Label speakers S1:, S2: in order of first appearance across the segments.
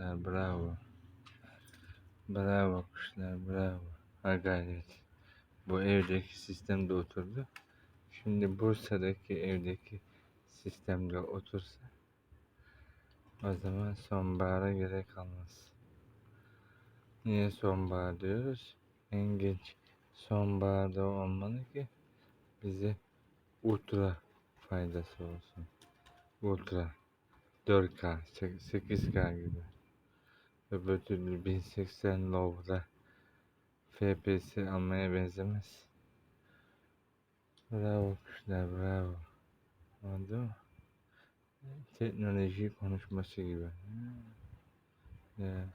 S1: kuşlar bravo. Bravo kuşlar bravo. Ha gayret. Bu evdeki sistemde oturdu. Şimdi Bursa'daki evdeki sistemde otursa o zaman sonbahara gerek kalmaz. Niye sonbahar diyoruz? En geç sonbaharda olmalı ki bize ultra faydası olsun. Ultra 4K, 8K gibi. Öbür türlü 1080 low'da FPS almaya benzemez. Bravo kuşlar bravo. Oldu mu? Teknoloji konuşması gibi. Ya,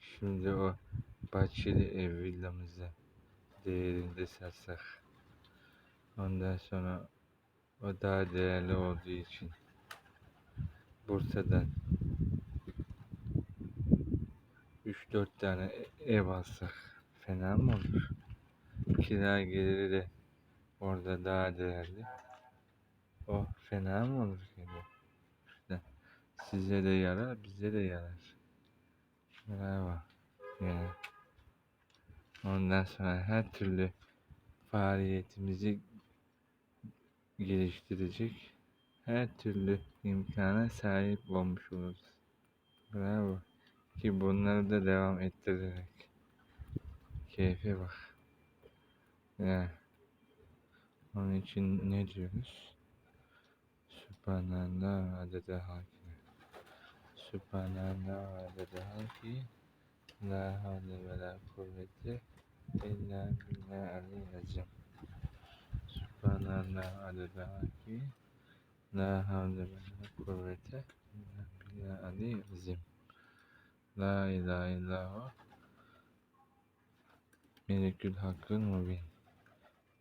S1: şimdi o bahçeli ev villamızı değerinde satsak. Ondan sonra o daha değerli olduğu için Bursa'dan 3-4 tane e- ev alsak fena mı olur? Kira geliri de orada daha değerli. O fena mı olur ki? İşte size de yarar, bize de yarar. Bravo. Yani ondan sonra her türlü faaliyetimizi geliştirecek her türlü imkana sahip olmuş oluruz. Bravo. Ki bunları da devam ettirerek. Keyfe bak. Ya. Onun için ne diyoruz? Sübhanallah adede haki. Sübhanallah adede haki. La havle ve la kuvvete illa billah aliyyil azim. Sübhanallah adede haki. La havle ve la kuvvete illa billah aliyyil azim. La ilahe illallah. Melikül hakkın mubin.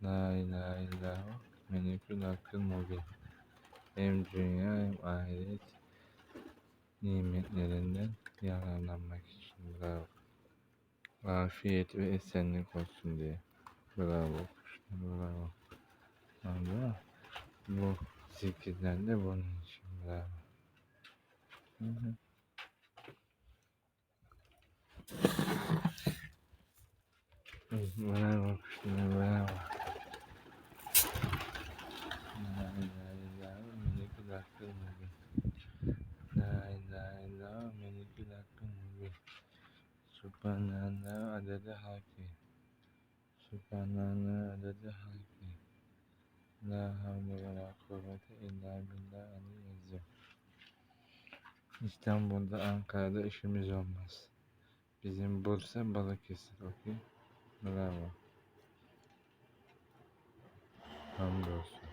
S1: La ilahe illallah. Melikül hakkın mubin. Hem dünya hem ahiret nimetlerinden yararlanmak için bravo. Afiyet ve esenlik olsun diye. Bravo. Bravo. Anladın? Bu zikirler de bunun için bravo. Hı hı. Bravo kuşlar bravo. La ilahe illallah melikül hakkın mubin. La ilahe illallah melikül hakkın mubin. Subhanallah adede haki. Subhanallah adede haki. La havle ve la kuvvete illa billah aliyyil İstanbul'da, Ankara'da işimiz olmaz. Bizim Bursa, Balıkesir, okey? Bravo. Hamdolsun.